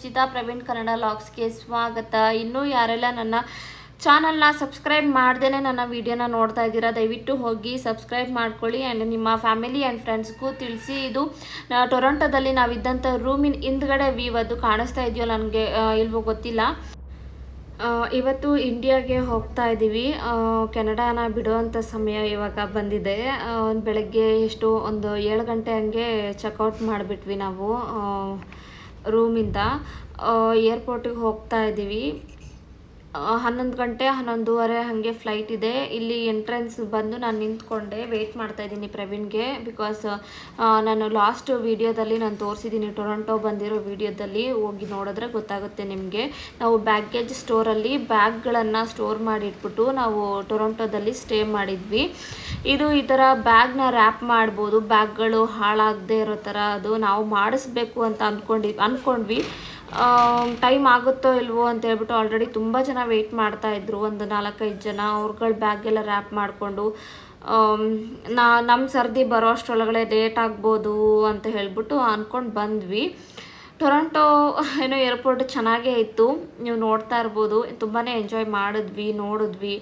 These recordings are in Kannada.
ನಿಶ್ಚಿತ ಪ್ರವೀಣ್ ಕನ್ನಡ ಲಾಗ್ಸ್ಗೆ ಸ್ವಾಗತ. ಇನ್ನೂ ಯಾರೆಲ್ಲ ನನ್ನ ಚಾನಲ್ನ ಸಬ್ಸ್ಕ್ರೈಬ್ ಮಾಡ್ದೇ ನನ್ನ ವಿಡಿಯೋನ ನೋಡ್ತಾ ಇದ್ದೀರಾ, ದಯವಿಟ್ಟು ಹೋಗಿ ಸಬ್ಸ್ಕ್ರೈಬ್ ಮಾಡ್ಕೊಳ್ಳಿ ಆ್ಯಂಡ್ ನಿಮ್ಮ ಫ್ಯಾಮಿಲಿ ಆ್ಯಂಡ್ ಫ್ರೆಂಡ್ಸ್ಗೂ ತಿಳಿಸಿ. ಇದು ಟೊರೊಂಟೋದಲ್ಲಿ ನಾವಿದ್ದಂಥ ರೂಮಿನ ಹಿಂದ್ಗಡೆ ವೀವ್ ಅದು ಕಾಣಿಸ್ತಾ ಇದೆಯೋ ನನಗೆ ಇಲ್ವೋ ಗೊತ್ತಿಲ್ಲ. ಇವತ್ತು ಇಂಡಿಯಾಗೆ ಹೋಗ್ತಾ ಇದ್ದೀವಿ. ಕೆನಡಾನ ಬಿಡುವಂಥ ಸಮಯ ಇವಾಗ ಬಂದಿದೆ. ಬೆಳಗ್ಗೆ ಎಷ್ಟು, ಒಂದು ಏಳು ಗಂಟೆ ಹಂಗೆ ಚೆಕ್ಔಟ್ ಮಾಡಿಬಿಟ್ವಿ ನಾವು. ರೂಮಿಂದ ಏರ್ಪೋರ್ಟಿಗೆ ಹೋಗ್ತಾ ಇದ್ದೀವಿ. ಹನ್ನೊಂದು ಗಂಟೆ, ಹನ್ನೊಂದುವರೆ ಹಾಗೆ ಫ್ಲೈಟ್ ಇದೆ. ಇಲ್ಲಿ ಎಂಟ್ರೆನ್ಸ್ ಬಂದು ನಾನು ನಿಂತ್ಕೊಂಡೆ. ವೆಯ್ಟ್ ಮಾಡ್ತಾ ಇದ್ದೀನಿ ಪ್ರವೀಣ್ಗೆ ಬಿಕಾಸ್ ನಾನು ಲಾಸ್ಟ್ ವಿಡಿಯೋದಲ್ಲಿ ನಾನು ತೋರಿಸಿದ್ದೀನಿ. ಟೊರೊಂಟೊ ಬಂದಿರೋ ವೀಡಿಯೋದಲ್ಲಿ ಹೋಗಿ ನೋಡಿದ್ರೆ ಗೊತ್ತಾಗುತ್ತೆ ನಿಮಗೆ. ನಾವು ಬ್ಯಾಗೇಜ್ ಸ್ಟೋರಲ್ಲಿ ಬ್ಯಾಗ್ಗಳನ್ನು ಸ್ಟೋರ್ ಮಾಡಿ ಇಟ್ಬಿಟ್ಟು ನಾವು ಟೊರೊಂಟೊದಲ್ಲಿ ಸ್ಟೇ ಮಾಡಿದ್ವಿ. ಇದು ಈ ಥರ ಬ್ಯಾಗ್ನ ರ್ಯಾಪ್ ಮಾಡ್ಬೋದು. ಬ್ಯಾಗ್ಗಳು ಹಾಳಾಗದೇ ಇರೋ ಥರ ಅದು ನಾವು ಮಾಡಿಸ್ಬೇಕು ಅಂತ ಅಂದ್ಕೊಂಡಿ ಅಂದ್ಕೊಂಡ್ವಿ ಟೈಮ್ ಆಗುತ್ತೋ ಇಲ್ವೋ ಅಂತ ಹೇಳ್ಬಿಟ್ಟು ಆಲ್ರೆಡಿ ತುಂಬ ಜನ ವೆಯ್ಟ್ ಮಾಡ್ತಾ ಇದ್ರು. ಒಂದು ನಾಲ್ಕೈದು ಜನ ಅವ್ರಗಳ ಬ್ಯಾಗೆಲ್ಲ ರ್ಯಾಪ್ ಮಾಡಿಕೊಂಡು ನಾ ನಮ್ಮ ಸರ್ದಿ ಬರೋ ಅಷ್ಟರೊಳಗಡೆ ಲೇಟ್ ಆಗ್ಬೋದು ಅಂತ ಹೇಳ್ಬಿಟ್ಟು ಅಂದ್ಕೊಂಡು ಬಂದ್ವಿ. ಟೊರೊಂಟೋ ಏನೋ ಏರ್ಪೋರ್ಟ್ ಚೆನ್ನಾಗೇ ಇತ್ತು. ನೀವು ನೋಡ್ತಾ ಇರ್ಬೋದು ತುಂಬಾ ಎಂಜಾಯ್ ಮಾಡಿದ್ವಿ, ನೋಡಿದ್ವಿ.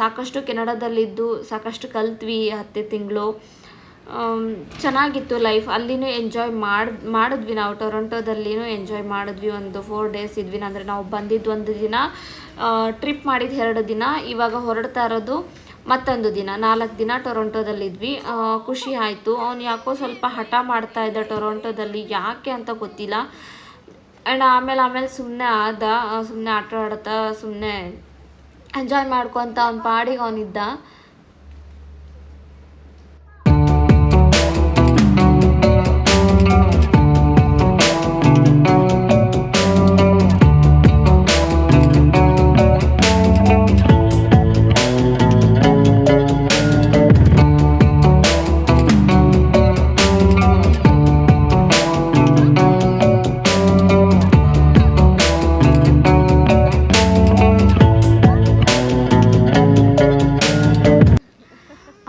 ಸಾಕಷ್ಟು ಕೆನಡಾದಲ್ಲಿದ್ದು, ಸಾಕಷ್ಟು ಕಲ್ತ್ವಿ ಹತ್ತೇ ತಿಂಗಳು. ಚೆನ್ನಾಗಿತ್ತು ಲೈಫ್ ಅಲ್ಲಿನೂ ಎಂಜಾಯ್ ಮಾಡಿ, ಮಾಡಿದ್ವಿ ನಾವು. ಟೊರೊಂಟೋದಲ್ಲಿನೂ ಎಂಜಾಯ್ ಮಾಡಿದ್ವಿ. ಒಂದು ಫೋರ್ ಡೇಸ್ ಇದ್ವಿ. ಅಂದರೆ ನಾವು ಬಂದಿದ್ದು ಒಂದು ದಿನ ಟ್ರಿಪ್ ಮಾಡಿದ್ದು ಎರಡು ದಿನ. ಇವಾಗ ಹೊರಡ್ತಾ ಇರೋದು ಮತ್ತೊಂದು ದಿನ. ನಾಲ್ಕು ದಿನ ಟೊರೊಂಟೋದಲ್ಲಿದ್ವಿ ಖುಷಿ ಆಯಿತು. ಅವನು ಯಾಕೋ ಸ್ವಲ್ಪ ಹಠ ಮಾಡ್ತಾ ಇದ್ದ ಟೊರೊಂಟೋದಲ್ಲಿ ಯಾಕೆ ಅಂತ ಗೊತ್ತಿಲ್ಲ. ಆ್ಯಂಡ್ ಆಮೇಲೆ ಆಮೇಲೆ ಸುಮ್ಮನೆ ಆದ ಸುಮ್ಮನೆ ಆಟ ಆಡ್ತಾ ಸುಮ್ಮನೆ ಎಂಜಾಯ್ ಮಾಡ್ಕೊತ ಅವ್ನ ಪಾಡಿಗೆ ಅವನಿದ್ದ.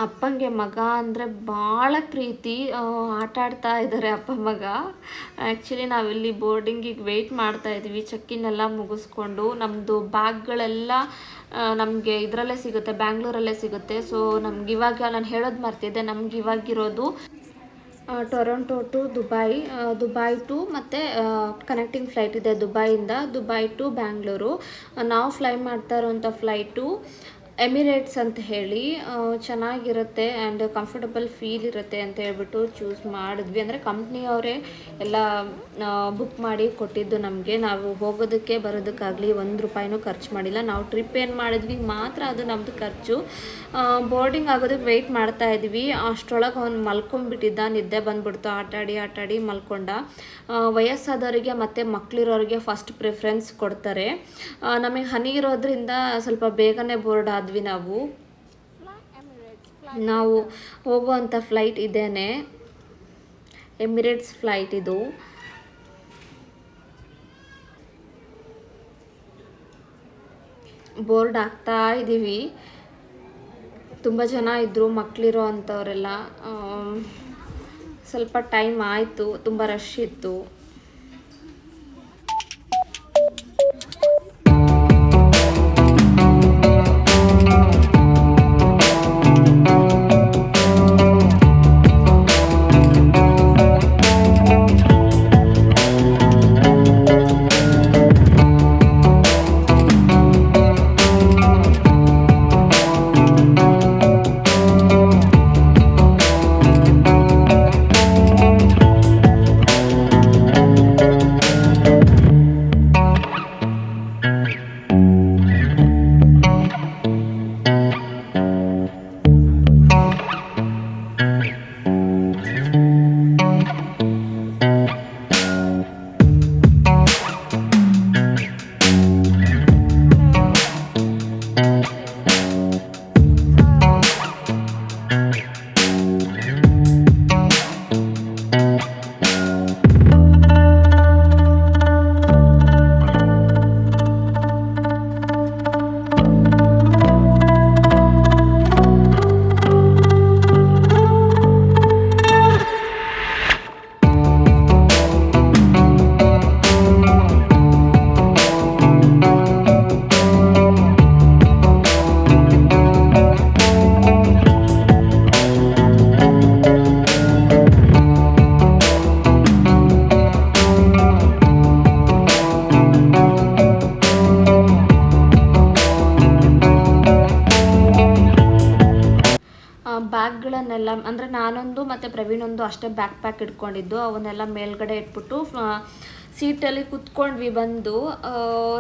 ಅಪ್ಪಂಗೆ ಮಗ ಅಂದರೆ ಭಾಳ ಪ್ರೀತಿ ಆಟ ಆಡ್ತಾ ಇದ್ದಾರೆ ಅಪ್ಪ ಮಗ. ಆ್ಯಕ್ಚುಲಿ ನಾವಿಲ್ಲಿ ಬೋರ್ಡಿಂಗಿಗೆ ವೆಯ್ಟ್ ಮಾಡ್ತಾ ಇದ್ದೀವಿ ಚೆಕ್ಕಿನೆಲ್ಲ ಮುಗಿಸ್ಕೊಂಡು. ನಮ್ಮದು ಬ್ಯಾಗ್ಗಳೆಲ್ಲ ನಮಗೆ ಇದರಲ್ಲೇ ಸಿಗುತ್ತೆ, ಬ್ಯಾಂಗ್ಳೂರಲ್ಲೇ ಸಿಗುತ್ತೆ. ಸೊ ನಮ್ಗೆ ಇವಾಗ ನಾನು ಹೇಳೋದು ಮರ್ತಿದ್ದೆ, ನಮ್ಗೆ ಇವಾಗಿರೋದು Toronto to Dubai Dubai to ಮತ್ತು ಕನೆಕ್ಟಿಂಗ್ ಫ್ಲೈಟ್ ಇದೆ ದುಬೈಯಿಂದ ದುಬೈ ಟು ಬ್ಯಾಂಗ್ಳೂರು ನಾವು ಫ್ಲೈ ಮಾಡ್ತಾ ಇರೋಂಥ ಫ್ಲೈಟು ಎಮಿರೇಟ್ಸ್ ಅಂತ ಹೇಳಿ ಚೆನ್ನಾಗಿರುತ್ತೆ ಆ್ಯಂಡ್ ಕಂಫರ್ಟಬಲ್ ಫೀಲ್ ಇರುತ್ತೆ ಅಂತ ಹೇಳ್ಬಿಟ್ಟು ಚೂಸ್ ಮಾಡಿದ್ವಿ. ಅಂದರೆ ಕಂಪ್ನಿಯವರೇ ಎಲ್ಲ ಬುಕ್ ಮಾಡಿ ಕೊಟ್ಟಿದ್ದು ನಮಗೆ. ನಾವು ಹೋಗೋದಕ್ಕೆ ಬರೋದಕ್ಕಾಗಲಿ ಒಂದು ರೂಪಾಯಿನೂ ಖರ್ಚು ಮಾಡಿಲ್ಲ. ನಾವು ಟ್ರಿಪ್ ಏನು ಮಾಡಿದ್ವಿ, ಮಾತ್ರ ಅದು ನಮ್ಮದು ಖರ್ಚು. ಬೋರ್ಡಿಂಗ್ ಆಗೋದಕ್ಕೆ ವೆಯ್ಟ್ ಮಾಡ್ತಾ ಇದ್ವಿ. ಅಷ್ಟರೊಳಗೆ ಅವ್ನು ಮಲ್ಕೊಂಡ್ಬಿಟ್ಟಿದ್ದ, ನಿದ್ದೆ ಬಂದ್ಬಿಡ್ತು. ಆಟಾಡಿ ಆಟಾಡಿ ಮಲ್ಕೊಂಡ. ವಯಸ್ಸಾದವರಿಗೆ ಮತ್ತು ಮಕ್ಕಳಿರೋರಿಗೆ ಫಸ್ಟ್ ಪ್ರಿಫರೆನ್ಸ್ ಕೊಡ್ತಾರೆ. ನಮಗೆ ಹನಿ ಇರೋದ್ರಿಂದ ಸ್ವಲ್ಪ ಬೇಗನೆ ಬೋರ್ಡ್ ಆದ್ವಿ ನಾವು. ನಾವು ಹೋಗುವಂಥ ಫ್ಲೈಟ್ ಇದೇನೆ. ಎಮಿರೇಟ್ಸ್ ಫ್ಲೈಟ್ ಇದು. ಬೋರ್ಡ್ ಆಗ್ತಾ ಇದ್ದೀವಿ ತುಂಬ ಜನ ಇದ್ದರು ಮಕ್ಕಳಿರೋ ಅಂಥವರೆಲ್ಲ ಸ್ವಲ್ಪ ಟೈಮ್ ಆಯಿತು ತುಂಬ ರಶ್ ಇತ್ತು. ನಾನೊಂದು ಮತ್ತು ಪ್ರವೀಣ್ ಒಂದು ಅಷ್ಟೇ ಬ್ಯಾಕ್ ಪ್ಯಾಕ್ ಇಟ್ಕೊಂಡಿದ್ದು, ಅವನ್ನೆಲ್ಲ ಮೇಲ್ಗಡೆ ಇಟ್ಬಿಟ್ಟು ಸೀಟಲ್ಲಿ ಕುತ್ಕೊಂಡ್ವಿ ಬಂದು.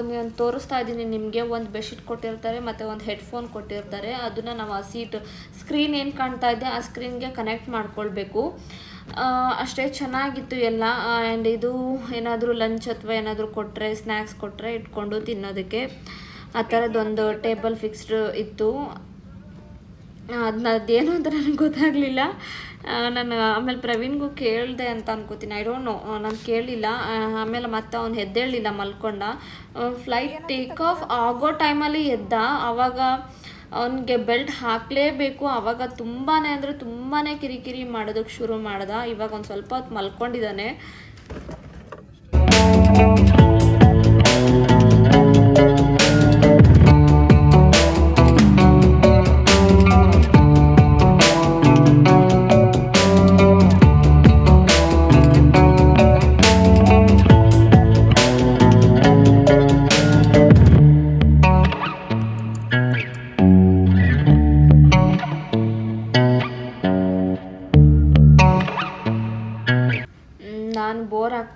ನಾನು ತೋರಿಸ್ತಾ ಇದ್ದೀನಿ, ನಿಮಗೆ ಒಂದು ಬೆಡ್ಶೀಟ್ ಕೊಟ್ಟಿರ್ತಾರೆ, ಮತ್ತು ಒಂದು ಹೆಡ್ಫೋನ್ ಕೊಟ್ಟಿರ್ತಾರೆ. ಅದನ್ನು ನಾವು ಆ ಸೀಟ್ ಸ್ಕ್ರೀನ್ ಏನು ಕಾಣ್ತಾ ಇದೆ, ಆ ಸ್ಕ್ರೀನ್ಗೆ ಕನೆಕ್ಟ್ ಮಾಡ್ಕೊಳ್ಬೇಕು. ಅಷ್ಟೇ ಚೆನ್ನಾಗಿತ್ತು ಎಲ್ಲ. ಆ್ಯಂಡ್ ಇದು ಏನಾದರೂ ಲಂಚ್ ಅಥವಾ ಏನಾದರೂ ಕೊಟ್ಟರೆ ಸ್ನ್ಯಾಕ್ಸ್ ಕೊಟ್ಟರೆ ಇಟ್ಕೊಂಡು ತಿನ್ನೋದಕ್ಕೆ. ಆ ಥರದ್ದೊಂದು ಟೇಬಲ್ ಫಿಕ್ಸ್ಡ್ ಇತ್ತು. ಅದನ್ನ ಅದೇನು ಅಂತ ನನಗೆ ಗೊತ್ತಾಗಲಿಲ್ಲ. ನಾನು ಆಮೇಲೆ ಪ್ರವೀಣ್ಗೂ ಕೇಳಿದೆ ಅಂತ ಅನ್ಕೋತೀನಿ. ಐ ಡೋಂಟ್ ನೋ ನಾನು ಕೇಳಲಿಲ್ಲ. ಆಮೇಲೆ ಮತ್ತೆ ಅವ್ನು ಎದ್ದೇಳಲಿಲ್ಲ ಮಲ್ಕೊಂಡ. ಫ್ಲೈಟ್ ಟೇಕ್ ಆಫ್ ಆಗೋ ಟೈಮಲ್ಲಿ ಎದ್ದ. ಆವಾಗ ಅವನಿಗೆ ಬೆಲ್ಟ್ ಹಾಕಲೇಬೇಕು. ಆವಾಗ ತುಂಬಾ ಅಂದರೆ ತುಂಬಾ ಕಿರಿಕಿರಿ ಮಾಡೋದಕ್ಕೆ ಶುರು ಮಾಡ್ದ. ಇವಾಗ ಒಂದು ಸ್ವಲ್ಪ ಹೊತ್ತು ಮಲ್ಕೊಂಡಿದ್ದಾನೆ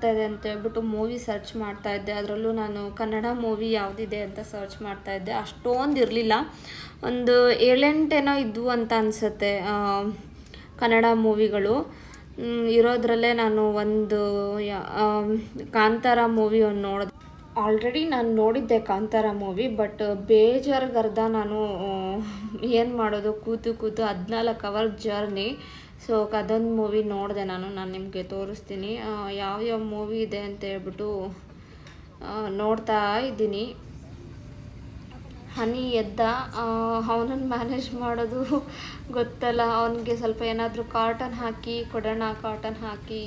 ಬೋರ್ ಆಗ್ತಾ ಇದೆ ಅಂತ ಹೇಳ್ಬಿಟ್ಟು ಮೂವಿ ಸರ್ಚ್ ಮಾಡ್ತಾ ಇದ್ದೆ. ಅದರಲ್ಲೂ ನಾನು ಕನ್ನಡ ಮೂವಿ ಯಾವುದಿದೆ ಅಂತ ಸರ್ಚ್ ಮಾಡ್ತಾ ಇದ್ದೆ. ಅಷ್ಟೊಂದು ಇರಲಿಲ್ಲ. ಒಂದು ಏಳೆಂಟೇನೋ ಇದ್ವು ಅಂತ ಅನಿಸುತ್ತೆ ಕನ್ನಡ ಮೂವಿಗಳು. ಇರೋದ್ರಲ್ಲೇ ನಾನು ಒಂದು ಕಾಂತಾರ ಮೂವಿ ಒಂದು ನೋಡಿದೆ. ಆಲ್ರೆಡಿ ನಾನು ನೋಡಿದ್ದೆ ಕಾಂತಾರ ಮೂವಿ ಬಟ್ ಬೇಜಾರ್ಗರ್ಧ ನಾನು ಏನು ಮಾಡೋದು, ಕೂತು ಕೂತು ಹದಿನಾಲ್ಕು ಅವರ್ ಜರ್ನಿ ಸೊ ಅದೊಂದು ಮೂವಿ ನೋಡಿದೆ ನಾನು ನಾನು ನಿಮಗೆ ತೋರಿಸ್ತೀನಿ. ಯಾವ ಯಾವ್ಯಾವ ಮೂವಿ ಇದೆ ಅಂತ ಹೇಳ್ಬಿಟ್ಟು ನೋಡ್ತಾ ಇದ್ದೀನಿ. ಹನಿ ಎದ್ದ ಅವನನ್ನು ಮ್ಯಾನೇಜ್ ಮಾಡೋದು ಗೊತ್ತಲ್ಲ. ಅವನಿಗೆ ಸ್ವಲ್ಪ ಏನಾದರೂ ಕಾಟನ್ ಹಾಕಿ, ಕೊಡೋಣ ಕಾಟನ್ ಹಾಕಿ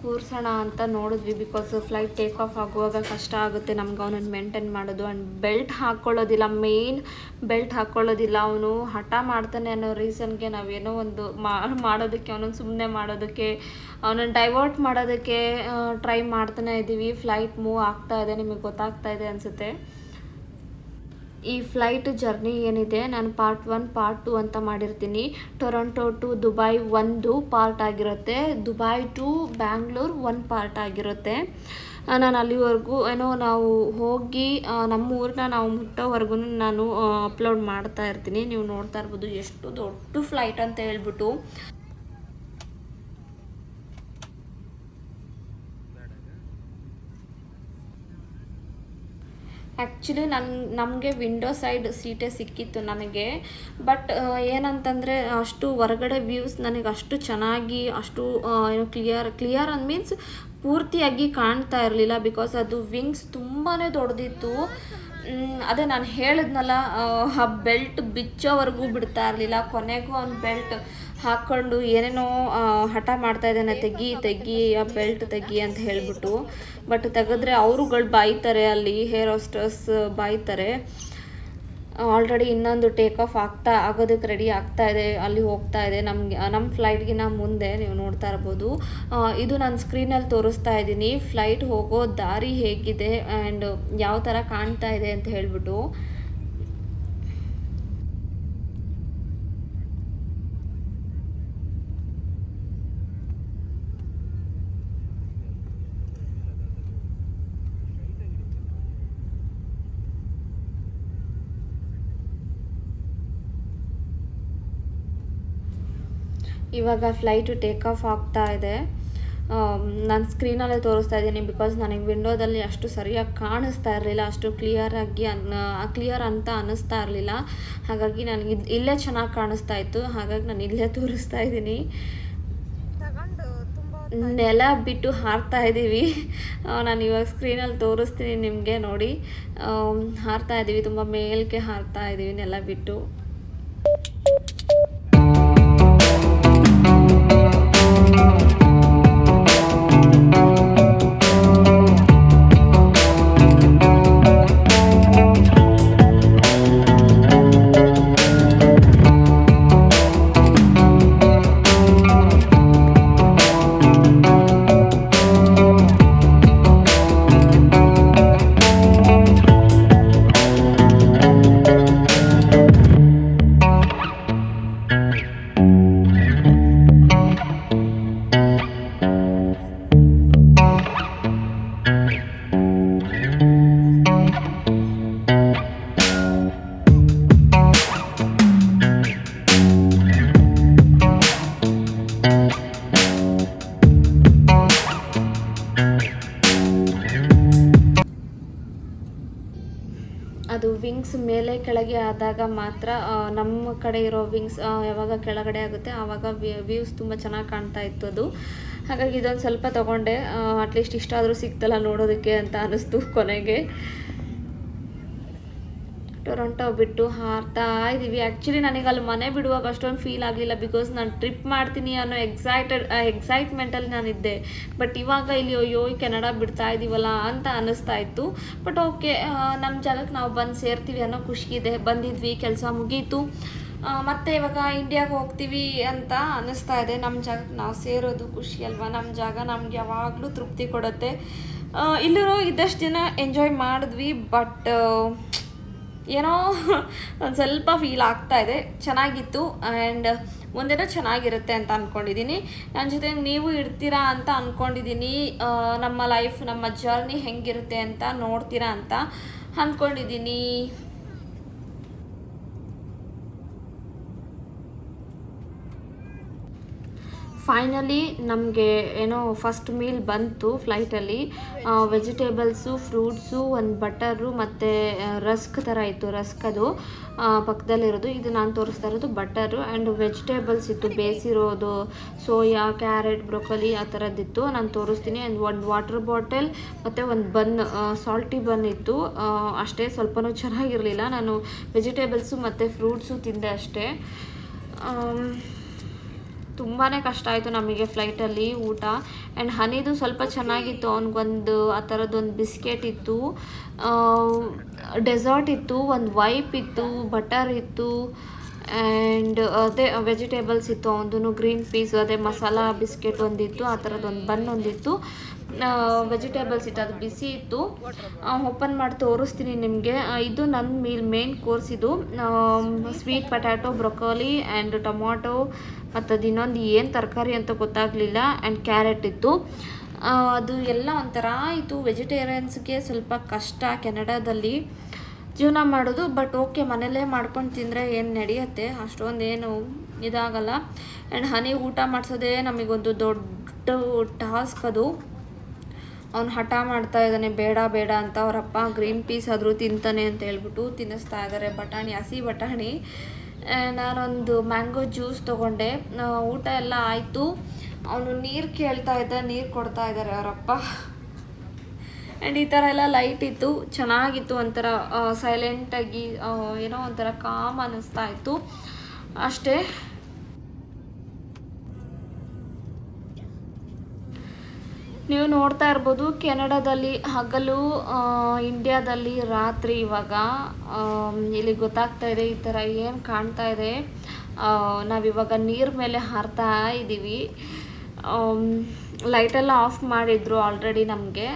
ಕೂರ್ಸೋಣ ಅಂತ ನೋಡಿದ್ವಿ ಬಿಕಾಸ್ ಫ್ಲೈಟ್ ಟೇಕ್ ಆಫ್ ಆಗುವಾಗ ಕಷ್ಟ ಆಗುತ್ತೆ. ನಮ್ಗೆ ಅವನನ್ನು ಮೇಂಟೈನ್ ಮಾಡೋದು ಆ್ಯಂಡ್ ಬೆಲ್ಟ್ ಹಾಕ್ಕೊಳ್ಳೋದಿಲ್ಲ ಮೇಯ್ನ್ ಬೆಲ್ಟ್ ಹಾಕ್ಕೊಳ್ಳೋದಿಲ್ಲ ಅವನು ಹಠ ಮಾಡ್ತಾನೆ ಅನ್ನೋ ರೀಸನ್ಗೆ ನಾವೇನೋ ಒಂದು ಮಾಡೋದಕ್ಕೆ, ಅವನನ್ನು ಸುಮ್ಮನೆ ಮಾಡೋದಕ್ಕೆ, ಅವನನ್ನು ಡೈವರ್ಟ್ ಮಾಡೋದಕ್ಕೆ ಟ್ರೈ ಮಾಡ್ತಾನೆ ಇದ್ದೀವಿ ಫ್ಲೈಟ್ ಮೂವ್ ಆಗ್ತಾ ಇದೆ. ನಿಮಗೆ ಗೊತ್ತಾಗ್ತಾ ಇದೆ ಅನಿಸುತ್ತೆ. ಈ ಫ್ಲೈಟ್ ಜರ್ನಿ ಏನಿದೆ, ನಾನು ಪಾರ್ಟ್ ಒನ್ ಪಾರ್ಟ್ ಟು ಅಂತ ಮಾಡಿರ್ತೀನಿ. ಟೊರೊಂಟೊ ಟು ದುಬೈ ಒಂದು ಪಾರ್ಟ್ ಆಗಿರುತ್ತೆ. Dubai to Bangalore one part ಆಗಿರುತ್ತೆ. ನಾನು ಅಲ್ಲಿವರೆಗೂ, ಏನೋ ನಾವು ಹೋಗಿ ನಮ್ಮ ಊರನ್ನ ನಾವು ಮುಟ್ಟೋವರೆಗೂ ನಾನು ಅಪ್ಲೋಡ್ ಮಾಡ್ತಾ ಇರ್ತೀನಿ. ನೀವು ನೋಡ್ತಾ ಇರ್ಬೋದು, ಎಷ್ಟು ದೊಡ್ಡ ಫ್ಲೈಟ್ ಅಂತ ಹೇಳ್ಬಿಟ್ಟು. ಆ್ಯಕ್ಚುಲಿ ನನ್ನ ನಮಗೆ ವಿಂಡೋ ಸೈಡ್ ಸೀಟೇ ಸಿಕ್ಕಿತ್ತು ನನಗೆ ಬಟ್ ಏನಂತಂದರೆ ಅಷ್ಟು ಹೊರಗಡೆ ವ್ಯೂಸ್ ನನಗೆ ಅಷ್ಟು ಚೆನ್ನಾಗಿ ಅಷ್ಟು ಏನು ಕ್ಲಿಯರ್ ಕ್ಲಿಯರ್ ಅಂದ್ ಮೀನ್ಸ್ ಪೂರ್ತಿಯಾಗಿ ಕಾಣ್ತಾ ಇರಲಿಲ್ಲ ಬಿಕಾಸ್ ಅದು ವಿಂಗ್ಸ್ ತುಂಬಾ ದೊಡ್ಡದಿತ್ತು ಅದೇ ನಾನು ಹೇಳಿದ್ನಲ್ಲ ಆ, ಬೆಲ್ಟ್ ಬಿಚ್ಚೋವರೆಗೂ ಬಿಡ್ತಾ ಇರಲಿಲ್ಲ. ಕೊನೆಗೂ ಅವ್ನು ಬೆಲ್ಟ್ ಹಾಕ್ಕೊಂಡು ಏನೇನೋ ಹಠ ಮಾಡ್ತಾ ಇದ್ದಾನೆ, ತೆಗಿ ತೆಗಿ, ಆ, ಬೆಲ್ಟ್ ತೆಗಿ ಅಂತ ಹೇಳ್ಬಿಟ್ಟು, ಬಟ್ ತೆಗೆದ್ರೆ ಅವರುಗಳು ಬಾಯ್ತಾರೆ ಅಲ್ಲಿ, ಹೇರ್ ಹೋಸ್ಟರ್ಸ್ ಬಾಯ್ತಾರೆ. ಆಲ್ರೆಡಿ ಇನ್ನೊಂದು ಟೇಕ್ ಆಫ್ ಆಗ್ತಾ ಆಗೋದಕ್ಕೆ ರೆಡಿ ಆಗ್ತಾ ಇದೆ, ಅಲ್ಲಿ ಹೋಗ್ತಾ ಇದೆ. ನಮಗೆ ನಮ್ಮ ಫ್ಲೈಟ್ಗಿನ ಮುಂದೆ ನೀವು ನೋಡ್ತಾ ಇರ್ಬೋದು. ಇದು ನಾನು ಸ್ಕ್ರೀನಲ್ಲಿ ತೋರಿಸ್ತಾ ಇದ್ದೀನಿ. ಫ್ಲೈಟ್ ಹೋಗೋ ದಾರಿ ಹೇಗಿದೆ ಆ್ಯಂಡ್ ಯಾವ ಥರ ಕಾಣ್ತಾ ಇದೆ ಅಂತ ಹೇಳ್ಬಿಟ್ಟು. ಇವಾಗ ಫ್ಲೈಟು ಟೇಕ್ ಆಫ್ ಆಗ್ತಾ ಇದೆ. ನಾನು ಸ್ಕ್ರೀನಲ್ಲೇ ತೋರಿಸ್ತಾ ಇದ್ದೀನಿ ಬಿಕಾಸ್ ನನಗೆ ವಿಂಡೋದಲ್ಲಿ ಅಷ್ಟು ಸರಿಯಾಗಿ ಕಾಣಿಸ್ತಾ ಇರಲಿಲ್ಲ ಅಷ್ಟು ಕ್ಲಿಯರಾಗಿ ಅನ್ ಕ್ಲಿಯರ್ ಅಂತ ಅನ್ನಿಸ್ತಾ ಇರಲಿಲ್ಲ. ಹಾಗಾಗಿ ನನಗೆ ಇದ್- ಇಲ್ಲೇ ಚೆನ್ನಾಗಿ ಕಾಣಿಸ್ತಾ ಇತ್ತು. ಹಾಗಾಗಿ ನಾನು ಇಲ್ಲೇ ತೋರಿಸ್ತಾ ಇದ್ದೀನಿ. ನೆಲ ಬಿಟ್ಟು ಹಾರ್ತಾ ಇದ್ದೀವಿ ನಾನು ಇವಾಗ ಸ್ಕ್ರೀನಲ್ಲಿ ತೋರಿಸ್ತೀನಿ ನಿಮಗೆ ನೋಡಿ. ಹಾರ್ತಾ ಇದ್ದೀವಿ ತುಂಬ ಮೇಲ್ಕೆ ಹಾರ್ತಾ ಇದ್ದೀವಿ ನೆಲ ಬಿಟ್ಟು. ಅದು ವಿಂಗ್ಸ್ ಮೇಲೆ ಕೆಳಗೆ ಆದಾಗ ಮಾತ್ರ ನಮ್ಮ ಕಡೆ ಇರೋ ವಿಂಗ್ಸ್ ಯಾವಾಗ ಕೆಳಗಡೆ ಆಗುತ್ತೆ, ಆವಾಗ ವ್ಯೂಸ್ ತುಂಬ ಚೆನ್ನಾಗಿ ಕಾಣ್ತಾ ಇತ್ತು ಅದು. ಹಾಗಾಗಿ ಇದೊಂದು ಸ್ವಲ್ಪ ತೊಗೊಂಡೆ. ಅಟ್ಲೀಸ್ಟ್ ಇಷ್ಟಾದರೂ ಸಿಕ್ತಲ್ಲ ನೋಡೋದಕ್ಕೆ ಅಂತ ಅನ್ನಿಸ್ತು ಕೊನೆಗೆ. ಟೊರೊಂಟೊ ಬಿಟ್ಟು ಹಾರ್ತಾ ಇದ್ದೀವಿ ಆ್ಯಕ್ಚುಲಿ ನನಗೆ ಅಲ್ಲಿ ಮನೆ ಬಿಡುವಾಗ ಅಷ್ಟೊಂದು ಫೀಲ್ ಆಗಲಿಲ್ಲ ಬಿಕಾಸ್ ನಾನು ಟ್ರಿಪ್ ಮಾಡ್ತೀನಿ ಅನ್ನೋ ಎಕ್ಸೈಟೆಡ್ ಎಕ್ಸೈಟ್ಮೆಂಟಲ್ಲಿ ನಾನಿದ್ದೆ ಬಟ್ ಇವಾಗ ಇಲ್ಲಿ ಅಯ್ಯೋ, ಈ ಕೆನಡಾ ಬಿಡ್ತಾ ಇದ್ದೀವಲ್ಲ ಅಂತ ಅನ್ನಿಸ್ತಾ ಇತ್ತು. ಬಟ್ ಓಕೆ ನಮ್ಮ ಜಾಗಕ್ಕೆ ನಾವು ಬಂದು ಸೇರ್ತೀವಿ ಅನ್ನೋ ಖುಷಿ ಇದೆ. ಬಂದಿದ್ವಿ, ಕೆಲಸ ಮುಗೀತು. ಮತ್ತು ಇವಾಗ ಇಂಡಿಯಾಗೆ ಹೋಗ್ತೀವಿ ಅಂತ ಅನ್ನಿಸ್ತಾ ಇದೆ. ನಮ್ಮ ಜಾಗಕ್ಕೆ ನಾವು ಸೇರೋದು ಖುಷಿ ಅಲ್ವಾ? ನಮ್ಮ ಜಾಗ ನಮ್ಗೆ ಯಾವಾಗಲೂ ತೃಪ್ತಿ ಕೊಡುತ್ತೆ. ಇಲ್ಲಿರೋ ಇದ್ದಷ್ಟು ದಿನ ಎಂಜಾಯ್ ಮಾಡಿದ್ವಿ ಬಟ್ ಏನೋ ಒಂದು ಸ್ವಲ್ಪ ಫೀಲ್ ಆಗ್ತಾ ಇದೆ. ಚೆನ್ನಾಗಿತ್ತು ಆ್ಯಂಡ್ ಮುಂದೆನೂ ಚೆನ್ನಾಗಿರುತ್ತೆ ಅಂತ ಅಂದ್ಕೊಂಡಿದ್ದೀನಿ ನನ್ನ ಜೊತೆ ನೀವು ಇರ್ತೀರಾ ಅಂತ ಅಂದ್ಕೊಂಡಿದ್ದೀನಿ ನಮ್ಮ ಲೈಫ್ ನಮ್ಮ ಜರ್ನಿ ಹೆಂಗಿರುತ್ತೆ ಅಂತ ನೋಡ್ತೀರಾ ಅಂತ ಅಂದ್ಕೊಂಡಿದ್ದೀನಿ ಫೈನಲಿ ನಮಗೆ ಏನೋ ಫಸ್ಟ್ ಮೀಲ್ ಬಂತು ಫ್ಲೈಟಲ್ಲಿ ವೆಜಿಟೇಬಲ್ಸು ಫ್ರೂಟ್ಸು ಒಂದು ಬಟರು ಮತ್ತು ರಸ್ಕ್ ಥರ ಇತ್ತು ರಸ್ಕ್ ಅದು. ಪಕ್ಕದಲ್ಲಿರೋದು. ಇದು ನಾನು ತೋರಿಸ್ತಾ ಇರೋದು ಬಟರು ಆ್ಯಂಡ್ ವೆಜಿಟೇಬಲ್ಸ್ ಇತ್ತು. ಬೇಯಿಸಿರೋದು ಸೋಯಾ, ಕ್ಯಾರೆಟ್, ಬ್ರೊಕೊಲಿ ಆ ಥರದ್ದಿತ್ತು ನಾನು ತೋರಿಸ್ತೀನಿ. ಆ್ಯಂಡ್ ಒಂದು ವಾಟರ್ ಬಾಟಲ್ ಮತ್ತು ಒಂದು ಬನ್ ಸಾಲ್ಟಿ ಬನ್ ಇತ್ತು. ಅಷ್ಟೇ ಸ್ವಲ್ಪನೂ ಚೆನ್ನಾಗಿರಲಿಲ್ಲ. ನಾನು ವೆಜಿಟೇಬಲ್ಸು ಮತ್ತು ಫ್ರೂಟ್ಸು ತಿಂದೆ ಅಷ್ಟೇ. ತುಂಬಾ ಕಷ್ಟ ಆಯಿತು ನಮಗೆ ಫ್ಲೈಟಲ್ಲಿ ಊಟ. ಆ್ಯಂಡ್ ಹನಿದು ಸ್ವಲ್ಪ ಚೆನ್ನಾಗಿತ್ತು, ಅವ್ನಿಗೊಂದು ಆ ಥರದ್ದೊಂದು ಬಿಸ್ಕೆಟ್ ಇತ್ತು. ಡೆಸರ್ಟ್ ಇತ್ತು, ಒಂದು ವೈಪ್ ಇತ್ತು, ಬಟರ್ ಇತ್ತು. ಆ್ಯಂಡ್ ಅದೇ ವೆಜಿಟೇಬಲ್ಸ್ ಇತ್ತು ಅವನದು ಗ್ರೀನ್ ಪೀಸ್, ಅದೇ ಮಸಾಲ ಬಿಸ್ಕೆಟ್ ಒಂದಿತ್ತು, ಆ ಥರದ್ದೊಂದು ಬನ್ ಒಂದಿತ್ತು. ವೆಜಿಟೇಬಲ್ಸ್ ಇತ್ತು, ಅದು ಬಿಸಿ ಇತ್ತು. ಓಪನ್ ಮಾಡಿ ತೋರಿಸ್ತೀನಿ ನಿಮಗೆ. ಇದು ನನ್ನ ಮೀಲ್ ಮೇನ್ ಕೋರ್ಸ್ ಇದು. Sweet potato broccoli and tomato ಮತ್ತು ಅದು ಇನ್ನೊಂದು ಏನು ತರಕಾರಿ ಅಂತ ಗೊತ್ತಾಗಲಿಲ್ಲ ಆ್ಯಂಡ್ ಕ್ಯಾರೆಟ್ ಇತ್ತು. ಅದು ಎಲ್ಲ ಒಂಥರ ಇತ್ತು ವೆಜಿಟೇರಿಯನ್ಸ್ಗೆ ಸ್ವಲ್ಪ ಕಷ್ಟ ಕೆನಡಾದಲ್ಲಿ ಜೀವನ ಮಾಡೋದು ಬಟ್ ಓಕೆ ಮನೇಲೇ ಮಾಡ್ಕೊಂಡು ತಿಂದರೆ ಏನು ನಡೆಯುತ್ತೆ? ಅಷ್ಟೊಂದು ಏನು ಇದಾಗಲ್ಲ. ಆ್ಯಂಡ್ ಹನಿ ಊಟ ಮಾಡಿಸೋದೇ ನಮಗೊಂದು ದೊಡ್ಡ ಟಾಸ್ಕ್ ಅದು. ಅವ್ನು ಹಠ ಮಾಡ್ತಾ ಇದ್ದಾನೆ, ಬೇಡ ಬೇಡ ಅಂತ ಅವರಪ್ಪ ಗ್ರೀನ್ ಪೀಸ್ ಆದರೂ ತಿಂತಾನೆ ಅಂತ ಹೇಳ್ಬಿಟ್ಟು ತಿನ್ನಿಸ್ತಾ ಇದ್ದಾರೆ ಬಟಾಣಿ, ಹಸಿ ಬಟಾಣಿ. ನಾನೊಂದು ಮ್ಯಾಂಗೋ ಜ್ಯೂಸ್ ತೊಗೊಂಡೆ. ಊಟ ಎಲ್ಲ ಆಯಿತು. ಅವನು ನೀರು ಕೇಳ್ತಾ ಇದ್ದ, ನೀರು ಕೊಡ್ತಾ ಇದ್ದಾರೆ ಅವರಪ್ಪ ಆ್ಯಂಡ್ ಈ ಥರ ಎಲ್ಲ ಲೈಟ್ ಇತ್ತು. ಚೆನ್ನಾಗಿತ್ತು ಒಂಥರ ಸೈಲೆಂಟಾಗಿ ಏನೋ ಒಂಥರ ಕಾಮ್ ಅನ್ನಿಸ್ತಾ ಇತ್ತು. ಅಷ್ಟೇ. ನೀವು ನೋಡ್ತಾ ಇರ್ಬೋದು, ಕೆನಡಾದಲ್ಲಿ ಹಗಲು ಇಂಡಿಯಾದಲ್ಲಿ ರಾತ್ರಿ ಇವಾಗ ಇಲ್ಲಿ ಗೊತ್ತಾಗ್ತಾ ಇದೆ ಈ ಥರ ಏನು ಕಾಣ್ತಾ ಇದೆ. ನಾವಿವಾಗ ನೀರು ಮೇಲೆ ಹಾರ್ತಾ ಇದ್ದೀವಿ ಲೈಟೆಲ್ಲ ಆಫ್ ಮಾಡಿದ್ರು ಆಲ್ರೆಡಿ ನಮಗೆ.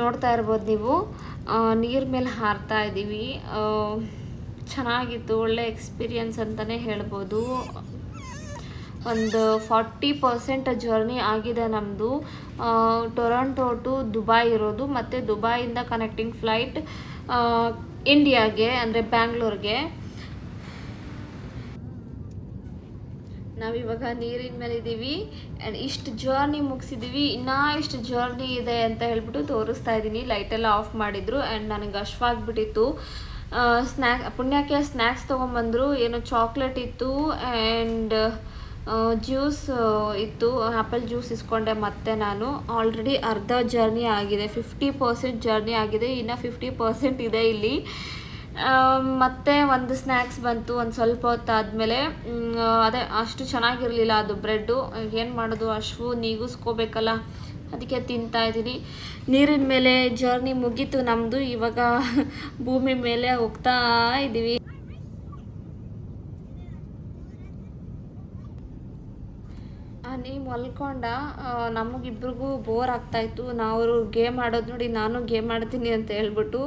ನೋಡ್ತಾ ಇರ್ಬೋದು ನೀವು. ನೀರ್ ಮೇಲೆ ಹಾರ್ತಾ ಇದ್ದೀವಿ ಚೆನ್ನಾಗಿತ್ತು, ಒಳ್ಳೆ ಎಕ್ಸ್ಪೀರಿಯನ್ಸ್ ಅಂತಲೇ ಹೇಳ್ಬೋದು. ಒಂದು ಫಾರ್ಟಿ ಪರ್ಸೆಂಟ್ ಜರ್ನಿ ಆಗಿದೆ ನಮ್ಮದು ಟೊರಾಂಟೊ ಟು ದುಬೈ ಇರೋದು, ಮತ್ತು ದುಬೈಯಿಂದ ಕನೆಕ್ಟಿಂಗ್ ಫ್ಲೈಟ್ ಇಂಡಿಯಾಗೆ, ಅಂದರೆ ಬ್ಯಾಂಗ್ಳೂರ್ಗೆ. ನಾವಿವಾಗ ನೀರಿನ ಮೇಲೆ ಇದ್ದೀವಿ ಆ್ಯಂಡ್ ಇಷ್ಟು ಜರ್ನಿ ಮುಗಿಸಿದ್ದೀವಿ ಇನ್ನೂ ಇಷ್ಟು ಜರ್ನಿ ಇದೆ ಅಂತ ಹೇಳ್ಬಿಟ್ಟು ತೋರಿಸ್ತಾ ಇದ್ದೀನಿ ಲೈಟೆಲ್ಲ ಆಫ್ ಮಾಡಿದ್ರು ಆ್ಯಂಡ್ ನನಗೆ ಅಶ್ವಾಗ್ಬಿಟ್ಟಿತ್ತು ಸ್ನ್ಯಾಕ್ ಪುಣ್ಯಕ್ಕೆ ಸ್ನ್ಯಾಕ್ಸ್ ತೊಗೊಂಬಂದರು. ಏನೋ ಚಾಕ್ಲೇಟ್ ಇತ್ತು ಆ್ಯಂಡ್ ಜ್ಯೂಸ್ ಇತ್ತು. ಆ್ಯಪಲ್ ಜ್ಯೂಸ್ ಇಸ್ಕೊಂಡೆ ಮತ್ತೆ ನಾನು. ಆಲ್ರೆಡಿ ಅರ್ಧ ಜರ್ನಿ ಆಗಿದೆ. ಫಿಫ್ಟಿ ಪರ್ಸೆಂಟ್ ಜರ್ನಿ ಆಗಿದೆ. ಇನ್ನು ಫಿಫ್ಟಿ ಪರ್ಸೆಂಟ್ ಇದೆ ಇಲ್ಲಿ. ಮತ್ತೆ ಒಂದು ಸ್ನ್ಯಾಕ್ಸ್ ಬಂತು. ಒಂದು ಸ್ವಲ್ಪ ಹೊತ್ತಾದಮೇಲೆ ಅದೇ, ಅಷ್ಟು ಚೆನ್ನಾಗಿರಲಿಲ್ಲ ಅದು ಬ್ರೆಡ್ಡು ಏನು ಮಾಡೋದು ಅಶ್ವು? ನೀಗಿಸ್ಕೋಬೇಕಲ್ಲ. ಅದಕ್ಕೆ ತಿಂತಾ ಇದ್ದೀನಿ. ನೀರಿನ ಮೇಲೆ ಜರ್ನಿ ಮುಗೀತು ನಮ್ಮದು ಇವಾಗ ಭೂಮಿ ಮೇಲೆ ಹೋಗ್ತಾ ಇದ್ದೀವಿ ನೀ ಮಲ್ಕೊಂಡ ನಮಗಿಬ್ರಿಗೂ ಬೋರ್ ಆಗ್ತಾಯಿತ್ತು ನಾವು ಗೇಮ್ ಆಡೋದು ನೋಡಿ ನಾನು ಗೇಮ್ ಆಡ್ತೀನಿ ಅಂತ ಹೇಳ್ಬಿಟ್ಟು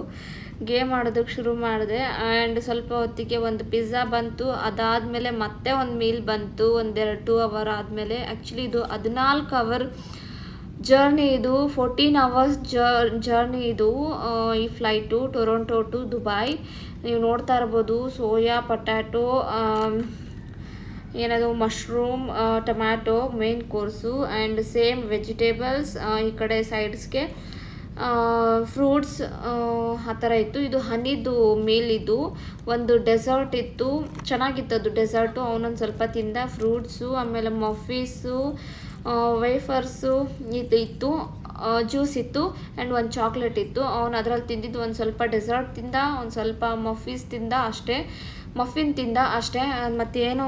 ಗೇಮ್ ಆಡೋದಕ್ಕೆ ಶುರು ಮಾಡಿದೆ. ಆ್ಯಂಡ್ ಸ್ವಲ್ಪ ಹೊತ್ತಿಗೆ ಒಂದು ಪಿಜ್ಜಾ ಬಂತು. ಅದಾದಮೇಲೆ ಮತ್ತೆ ಒಂದು ಮೀಲ್ ಬಂತು. ಒಂದೆರಡು ಟೂ ಅವರ್ ಆದಮೇಲೆ ಆ್ಯಕ್ಚುಲಿ ಇದು ಹದಿನಾಲ್ಕು ಅವರ್ ಜರ್ನಿ ಇದು ಫೋರ್ಟೀನ್ ಅವರ್ಸ್ ಜರ್ ಜರ್ನಿ ಇದು ಈ ಫ್ಲೈಟು ಟೊರೊಂಟೋ ಟು ದುಬೈ ನೀವು ನೋಡ್ತಾ ಇರ್ಬೋದು, ಸೋಯಾ, ಪೊಟ್ಯಾಟೊ ಏನದು mushroom tomato main course and same vegetables ಈ ಕಡೆ ಸೈಡ್ಸ್ಗೆ ಫ್ರೂಟ್ಸ್ ಆ ಥರ ಇತ್ತು. ಇದು ಹನಿದು ಮೀಲ್ ಇದು. ಒಂದು ಡೆಸರ್ಟ್ ಇತ್ತು. ಚೆನ್ನಾಗಿತ್ತು ಅದು ಡೆಸರ್ಟು ಅವನೊಂದು ಸ್ವಲ್ಪ ತಿಂದ ಫ್ರೂಟ್ಸು ಆಮೇಲೆ ಮಫೀಸು ವೇಫರ್ಸು ಇದು ಇತ್ತು. ಜ್ಯೂಸ್ ಇತ್ತು ಆ್ಯಂಡ್ ಒಂದು ಚಾಕ್ಲೇಟ್ ಇತ್ತು. ಅವನು ಅದರಲ್ಲಿ ತಿಂದಿದ್ದು ಒಂದು ಸ್ವಲ್ಪ ಡೆಸರ್ಟ್ ತಿಂದ, ಒಂದು ಸ್ವಲ್ಪ ಮಫೀಸ್ ತಿಂದ ಅಷ್ಟೇ. ಮಫಿನ್ ತಿಂದ ಅಷ್ಟೇ ಮತ್ತೇನು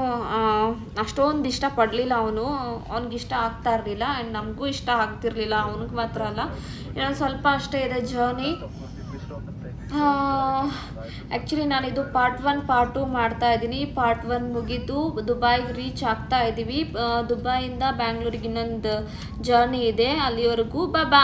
ಅಷ್ಟೊಂದು ಇಷ್ಟ ಪಡಲಿಲ್ಲ ಅವನು. ಅವ್ನಿಗೆ ಇಷ್ಟ ಆಗ್ತಾ ಇರಲಿಲ್ಲ ಆ್ಯಂಡ್ ನಮಗೂ ಇಷ್ಟ ಆಗ್ತಿರ್ಲಿಲ್ಲ, ಅವನಿಗೆ ಮಾತ್ರ ಅಲ್ಲ. ಇನ್ನೊಂದು ಸ್ವಲ್ಪ ಅಷ್ಟೇ ಇದೆ ಜರ್ನಿ ಆ್ಯಕ್ಚುಲಿ ನಾನಿದು ಪಾರ್ಟ್ ಒನ್ ಪಾರ್ಟ್ ಟು ಮಾಡ್ತಾ ಇದ್ದೀನಿ. ಪಾರ್ಟ್ ಒನ್ ಮುಗೀತು, ದುಬೈಗೆ ರೀಚ್ ಆಗ್ತಾ ಇದ್ದೀವಿ. ದುಬೈಯಿಂದ ಬ್ಯಾಂಗ್ಳೂರಿಗೆ ಇನ್ನೊಂದು ಜರ್ನಿ ಇದೆ ಅಲ್ಲಿವರೆಗೂ. ಬಾಯ್